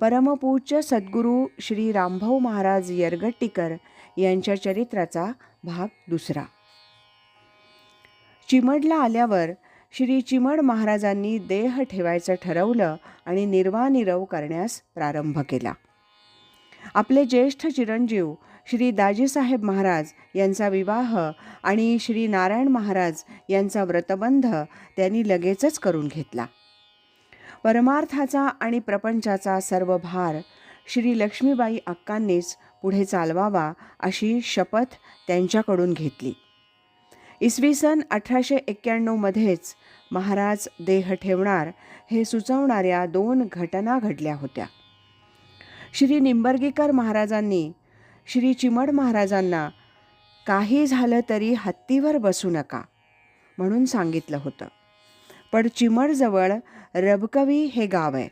परमपूज्य सद्गुरू श्री रामभाऊ महाराज यरगट्टीकर यांच्या चरित्राचा भाग दुसरा. चिमडला आल्यावर श्री चिमड महाराजांनी देह ठेवायचं ठरवलं आणि निर्वानिरव करण्यास प्रारंभ केला. आपले ज्येष्ठ चिरंजीव श्री दाजीसाहेब महाराज यांचा विवाह आणि श्री नारायण महाराज यांचा व्रतबंध त्यांनी लगेचच करून घेतला. परमार्थाचा आणि प्रपंचाचा सर्व भार श्री लक्ष्मीबाई अक्कांनीच पुढे चालवावा अशी शपथ त्यांच्याकडून घेतली. इसवी सन अठराशे एक्क्याण्णवमध्येच महाराज देह ठेवणार हे सुचवणाऱ्या दोन घटना घडल्या होत्या. श्री निंबर्गीकर महाराजांनी श्री चिमड महाराजांना काही झालं तरी हत्तीवर बसू नका म्हणून सांगितलं होतं. पण चिमडजवळ रबकवी हे गाव आहे.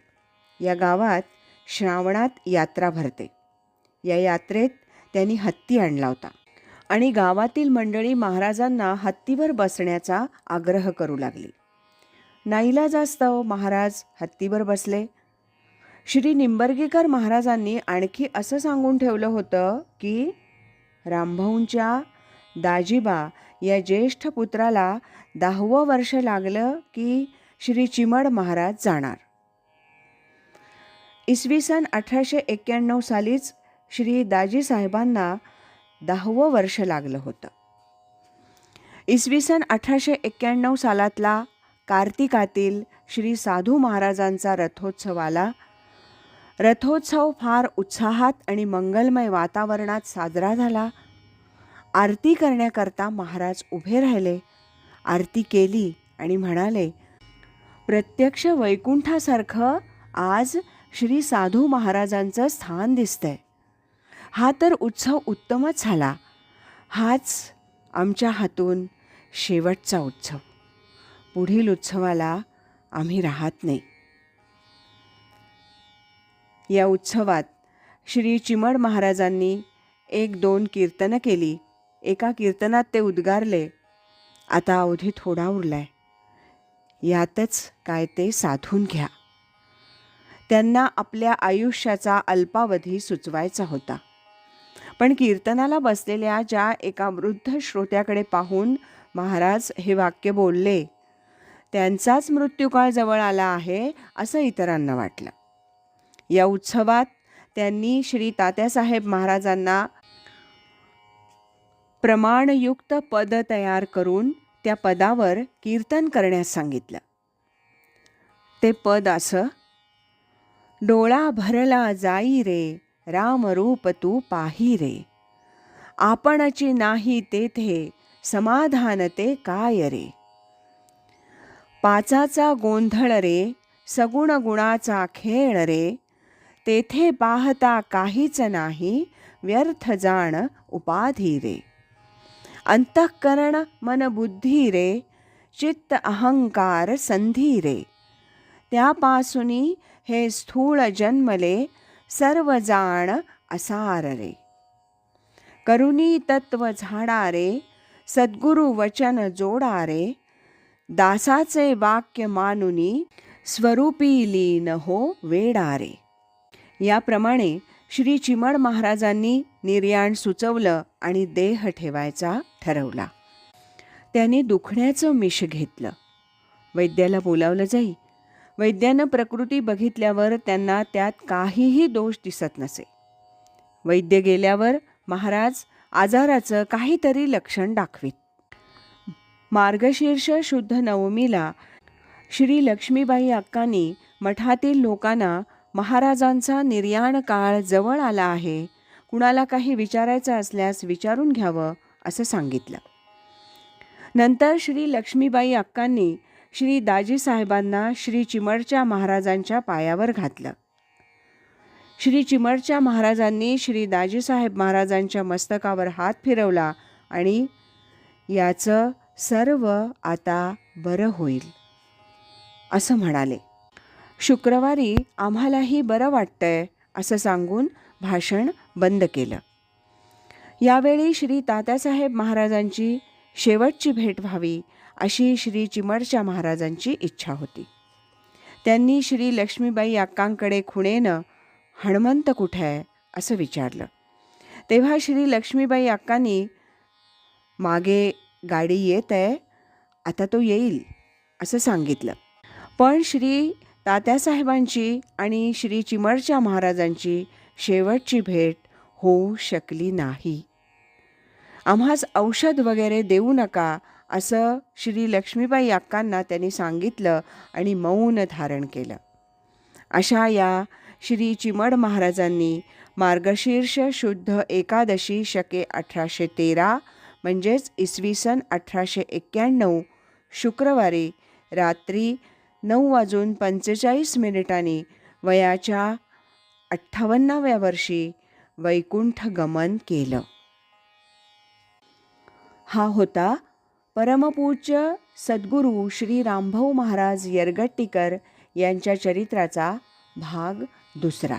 या गावात श्रावणात यात्रा भरते. या यात्रेत त्यांनी हत्ती आणला होता. आणि गावातील मंडळी महाराजांना हत्तीवर बसण्याचा आग्रह करू लागली. नाईलाजास्तव महाराज हत्तीवर बसले. श्री निंबर्गीकर महाराजांनी आणखी असं सांगून ठेवलं होतं की रामभाऊंच्या दाजीबा या ज्येष्ठ पुत्राला दहावं वर्ष लागलं की श्री चिमड महाराज जाणार. इसवी सन अठराशे एक्क्याण्णव सालीच श्री दाजी साहेबांना दहावं वर्ष लागलं होतं. इसवी सन अठराशे एक्क्याण्णव सालातला कार्तिकातील श्री साधू महाराजांचा रथोत्सव आला रथोत्सव फार उत्साहात आणि मंगलमय वातावरणात साजरा झाला. आरती करण्याकरता महाराज उभे राहिले आरती केली आणि म्हणाले प्रत्यक्ष वैकुंठासारखं आज श्री साधू महाराजांचं स्थान दिसतंय. हा तर उत्सव उत्तमच झाला. हाच आमच्या हातून शेवटचा उत्सव. पुढील उत्सवाला आम्ही राहत नाही. या उत्सवात श्री चिमड महाराजांनी एक दोन कीर्तनं केली. एका कीर्तनात ते उद्गारले. आता अवधी थोडा उरलाय. यातच काय ते साधून घ्या. त्यांना आपल्या आयुष्याचा अल्पावधी सुचवायचा होता. पण कीर्तनाला बसलेल्या ज्या एका वृद्ध श्रोत्याकडे पाहून महाराज हे वाक्य बोलले त्यांचाच मृत्यूकाळ जवळ आला आहे असं इतरांना वाटलं. या उत्सवात त्यांनी श्री तात्यासाहेब महाराजांना प्रमाणयुक्त पद तयार करून त्या पदावर कीर्तन करण्यास सांगितलं. ते पद असं डोळा भरला जाई रे रामरूप तू पाही रे. आपणची नाही तेथे समाधान ते काय रे. पाचाचा गोंधळ रे सगुण गुणाचा खेळ रे. तेथे पाहता काहीच नाही व्यर्थ जाण उपाधी रे. अंतःकरण मन बुद्धी रे चित्त अहंकार संधी रे त्यापासूनी हे स्थूळ जन्मले सर्व जाण असार रे करुणी तत्व झाडारे सद्गुरु वचन जोडारे दासाचे वाक्य मानुनी स्वरूपी लीन हो वेडारे याप्रमाणे श्री चिमण महाराजांनी निर्याण सुचवलं आणि देह ठेवायचा ठरवला. त्याने दुखण्याचं मिश घेतलं. वैद्याला बोलावलं जाई वैद्यानं प्रकृती बघितल्यावर त्यांना त्यात काहीही दोष दिसत नसे. वैद्य गेल्यावर महाराज आजाराचं काहीतरी लक्षण दाखवीत. मार्गशीर्ष शुद्ध नवमीला श्री लक्ष्मीबाई अक्कांनी मठातील लोकांना महाराजांचा निर्याण काळ जवळ आला आहे. कुणाला काही विचारायचं असल्यास विचारून घ्यावं असं सांगितलं. नंतर श्री लक्ष्मीबाई अक्कांनी श्री दाजीसाहेबांना श्री चिमडच्या महाराजांच्या पायावर घातलं. श्री चिमडच्या महाराजांनी श्री दाजीसाहेब महाराजांच्या मस्तकावर हात फिरवला आणि याचं सर्व आता बरं होईल असं म्हणाले. शुक्रवारी आम्हालाही बरं वाटतंय असं सांगून भाषण बंद केलं. यावेळी श्री तात्यासाहेब महाराजांची शेवटची भेट व्हावी अशी श्री चिमडच्या महाराजांची इच्छा होती. त्यांनी श्री लक्ष्मीबाई अक्कांकडे खुणेनं हणमंत कुठे आहे? असं विचारलं. तेव्हा श्री लक्ष्मीबाई अक्कांनी मागे गाडी येत आहे आता तो येईल असं सांगितलं. पण श्री तात्यासाहेबांची आणि श्री चिमडच्या महाराजांची शेवटची भेट होऊ शकली नाही. आम्हास औषध वगैरे देऊ नका असं श्री लक्ष्मीबाई अक्कांना त्यांनी सांगितलं आणि मौन धारण केलं. अशा या श्री चिमड महाराजांनी मार्गशीर्ष शुद्ध एकादशी शके अठराशे तेरा म्हणजेच इसवी सन अठराशे एक्क्याण्णव शुक्रवारी रात्री नऊ वाजून पंचेचाळीस मिनिटांनी वयाच्या अठ्ठावन्नाव्या वर्षी वैकुंठ गमन केलं. हा होता परमपूज्य सद्गुरू श्री रामभाऊ महाराज यरगट्टीकर यांच्या चरित्राचा भाग दुसरा.